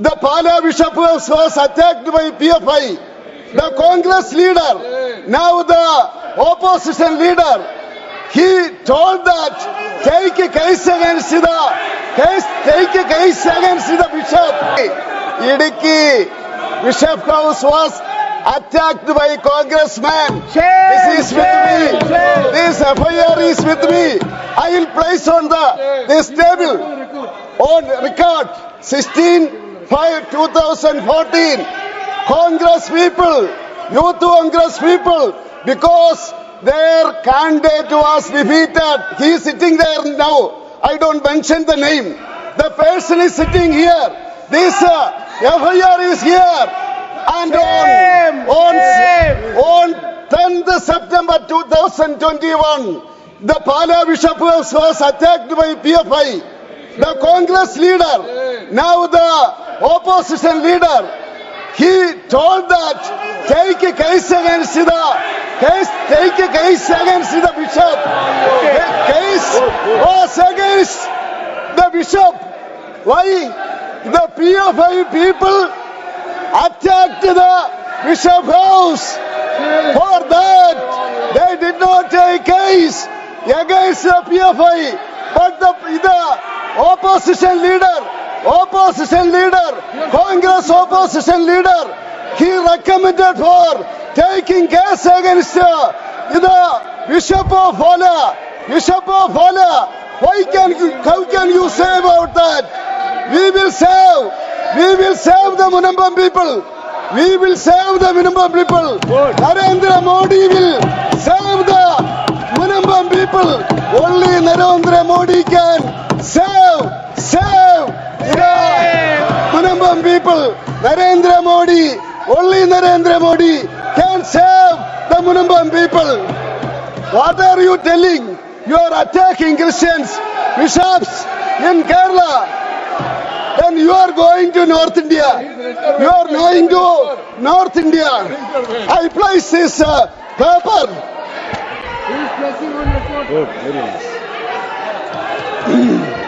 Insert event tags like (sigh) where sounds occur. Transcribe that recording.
The Pala bishop was, attacked by PFI. The Congress leader, now the opposition leader, he told that take a case against the case, take a case against the bishop. Idiki Bishop House was attacked by congressman. This is with me. This FIR is with me. I will place on the this table on record 16 5 2014 Congress people, youth Congress people, because their candidate was defeated. He is sitting there now. I don't mention the name. The person is sitting here. This uh, FIR is here. And on, on, on 10th September 2021, the Pala Bishop was, was attacked by PFI. The Congress leader, now the opposition leader, he told that take a case against the case, take a case against the bishop. The case was against the bishop. Why? The PFI people attacked the bishop house. For that, they did not take case against the PFI. But the, the opposition leader, opposition leader, Congress opposition leader, he recommended for taking case against uh, the Bishop of Ola. Bishop of Ola. Why can you, how can you say about that? We will save, we will save the Munambam people. We will save the Munambam people. Narendra Modi will save the Munambam people. Only Narendra Modi can save, save the Munambam people. Narendra Modi, only Narendra Modi can save the Munambam people. What are you telling? You are attacking Christians, bishops in Kerala. Then you are going to North India. You are going to North India. I place this uh, paper. Good, very nice. Hum. (clears throat)